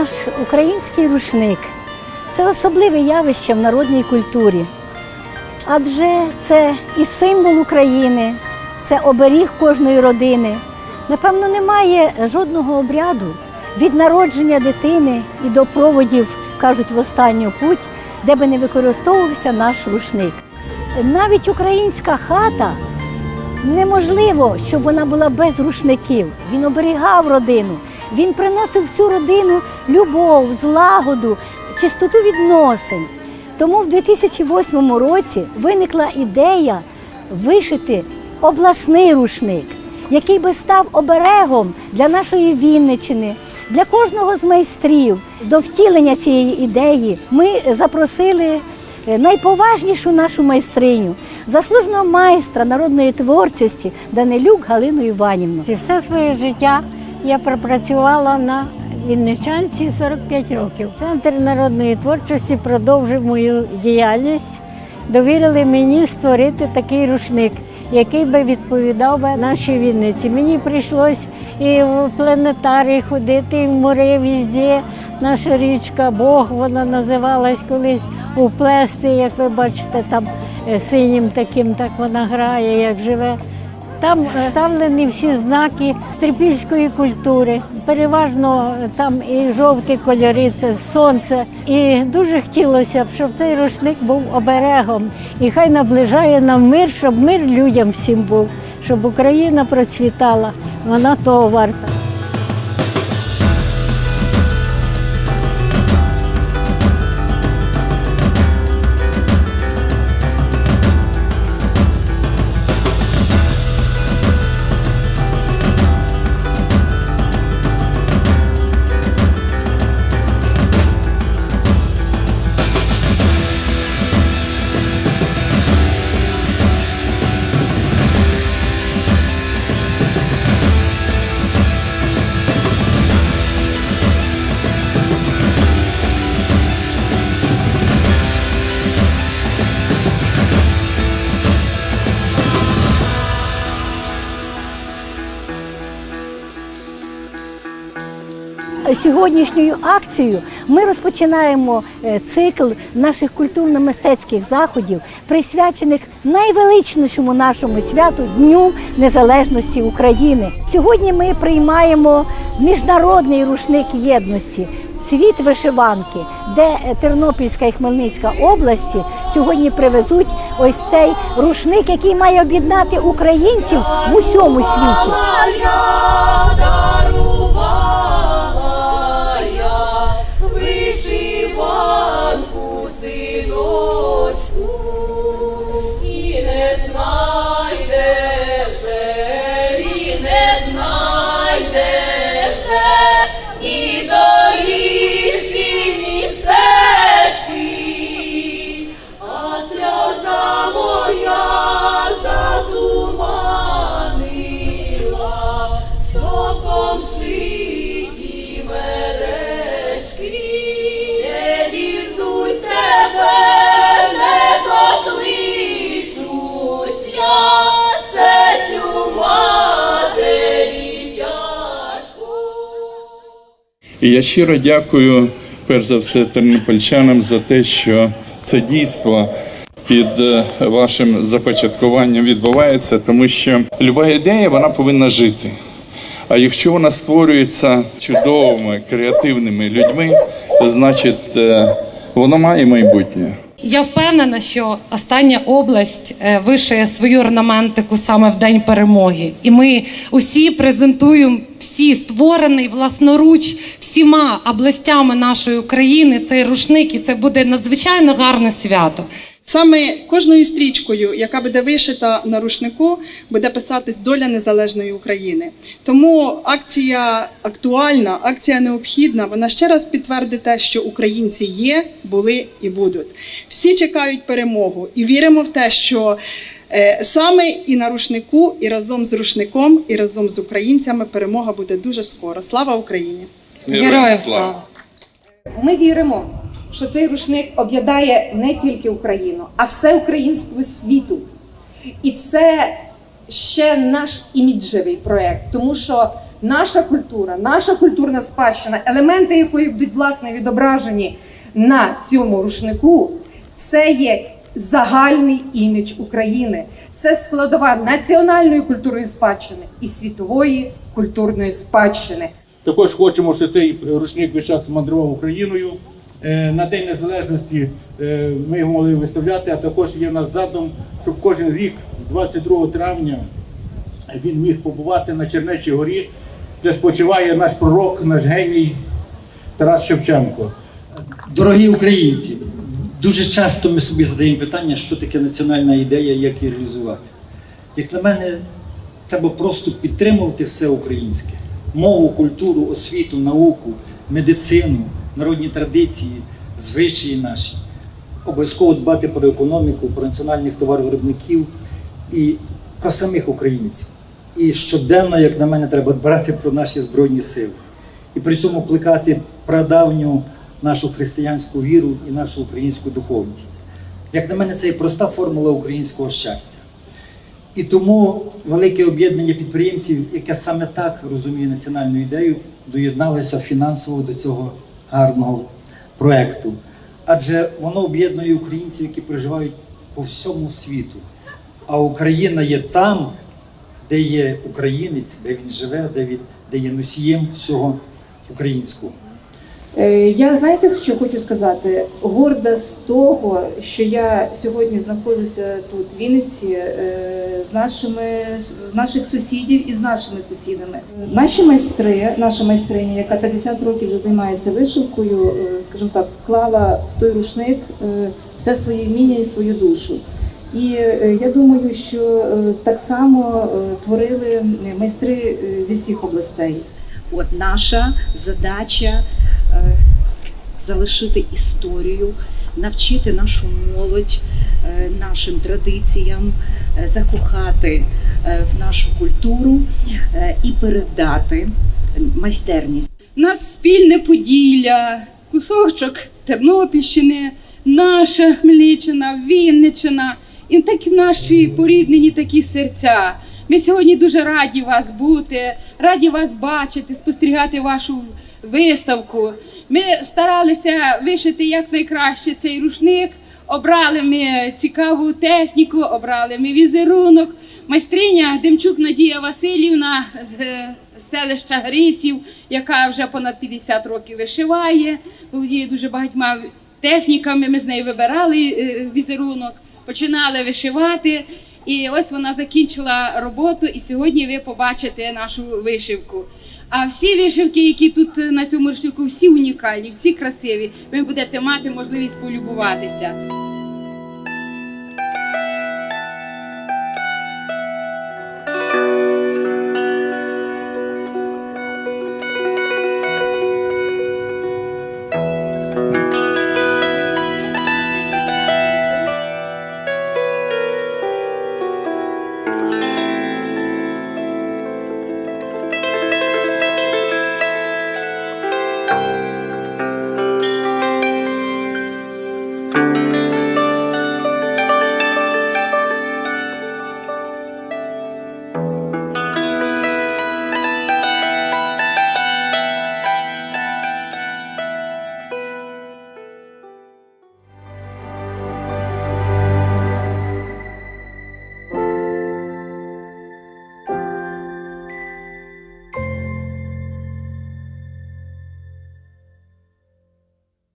Наш український рушник це особливе явище в народній культурі. Адже це і символ України, це оберіг кожної родини. Напевно, немає жодного обряду від народження дитини і до проводів, кажуть, в останню путь, де би не використовувався наш рушник. Навіть українська хата неможливо, щоб вона була без рушників. Він оберігав родину, він приносив в цю родину любов, злагоду, чистоту відносин. Тому в 2008 році виникла ідея вишити обласний рушник, який би став оберегом для нашої Вінничини, для кожного з майстрів. До втілення цієї ідеї ми запросили е, найповажнішу нашу майстриню, заслуженого майстра народної творчості Данилюк Галину Іванівну. Все своє життя я пропрацювала на Вінничанці 45 років. Центр народної творчості продовжив мою діяльність. Довірили мені створити такий рушник, який би відповідав би нашій Вінниці. Мені прийшлось і в планетарій ходити, і в море візде. Наша річка Бог вона називалась колись уплести, як ви бачите, там е, синім таким, так вона грає, як живе. Там вставлені всі знаки стрипільської культури. Переважно е, там і жовті кольори, це сонце. І дуже хотілося б, щоб цей рушник був оберегом. І хай наближає нам мир, щоб мир людям всім був, щоб Україна процвітала. Вона того варта. Сьогоднішньою акцією ми розпочинаємо е, цикл наших культурно-мистецьких заходів, присвячених найвеличнішому нашому святу Дню Незалежності України. Сьогодні ми приймаємо міжнародний рушник єдності. Цвіт вишиванки, де е, Тернопільська і Хмельницька області сьогодні привезуть ось цей рушник, який має об'єднати українців в усьому світі. І я щиро дякую, перш за все, тернопільчанам за те, що це дійство під е, вашим започаткуванням відбувається, тому що люба ідея вона повинна жити. А якщо вона створюється чудовими, креативними людьми, значить воно має майбутнє. Я впевнена, що остання область е, вишиє свою орнаментику саме в день перемоги, і ми усі презентуємо всі створений власноруч всіма областями нашої України цей рушник, і це буде надзвичайно гарне свято. Саме кожною стрічкою, яка буде вишита на рушнику, буде писатись доля незалежної України. Тому акція актуальна, акція необхідна. Вона ще раз підтвердить те, що українці є, були і будуть. Всі чекають перемогу і віримо в те, що е, саме і на рушнику, і разом з рушником, і разом з українцями перемога буде дуже скоро. Слава Україні! Героям слава! Ми віримо, що цей рушник об'єднає не тільки Україну, а все українство світу. І це ще наш іміджевий проєкт, тому що наша культура, наша культурна спадщина, елементи якої будуть власне відображені на цьому рушнику, це є загальний імідж України. Це складова національної культурної спадщини і світової культурної спадщини. Також хочемо, щоб цей рушник весь час мандрував Україною. Е, На День Незалежності е, ми його могли виставляти, а також є в нас задум, щоб кожен рік, 22 травня, він міг побувати на Чернечій горі, де спочиває наш пророк, наш геній Тарас Шевченко. Дорогі українці, дуже часто ми собі задаємо питання, що таке національна ідея, як її реалізувати. Як на мене, треба просто підтримувати все українське: мову, культуру, освіту, науку, медицину, народні традиції, звичаї наші. Обов'язково дбати про економіку, про національних товаровиробників і про самих українців. І щоденно, як на мене, треба дбати про наші збройні сили. І при цьому плекати прадавню нашу християнську віру і нашу українську духовність. Як на мене, це і проста формула українського щастя. І тому велике об'єднання підприємців, яке саме так розуміє національну ідею, доєдналося фінансово до цього гарного проекту. Адже воно об'єднує українців, які проживають по всьому світу. А Україна є там, де є українець, де він живе, де він де є носієм всього українського. Е, Я знаєте, що хочу сказати? Горда з того, що я сьогодні знаходжуся тут в Вінниці е, з нашими наших сусідів і з нашими сусідами. Наші майстри, наша майстриня, яка 50 років вже займається вишивкою, е, скажімо так, вклала в той рушник все своє вміння і свою душу. І я думаю, що так само творили майстри зі всіх областей. От наша задача залишити історію, навчити нашу молодь е, нашим традиціям, е, закохати е, в нашу культуру е, і передати майстерність. Нас спільне Поділля, кусочок Тернопільщини, наша Хмельниччина, Вінниччина. І так наші поріднені такі серця. Ми сьогодні дуже раді вас бути, раді вас бачити, спостерігати вашу виставку. Ми старалися вишити якнайкраще цей рушник. Обрали ми цікаву техніку, обрали ми візерунок. Майстриня Демчук Надія Васильівна з е, селища Гриців, яка вже понад 50 років вишиває, володіє дуже багатьма техніками. Ми з нею вибирали е, візерунок, починали вишивати. І ось вона закінчила роботу, і сьогодні ви побачите нашу вишивку. А всі вишивки, які тут е, на цьому рушнику, всі унікальні, всі красиві. Ви будете мати можливість полюбуватися.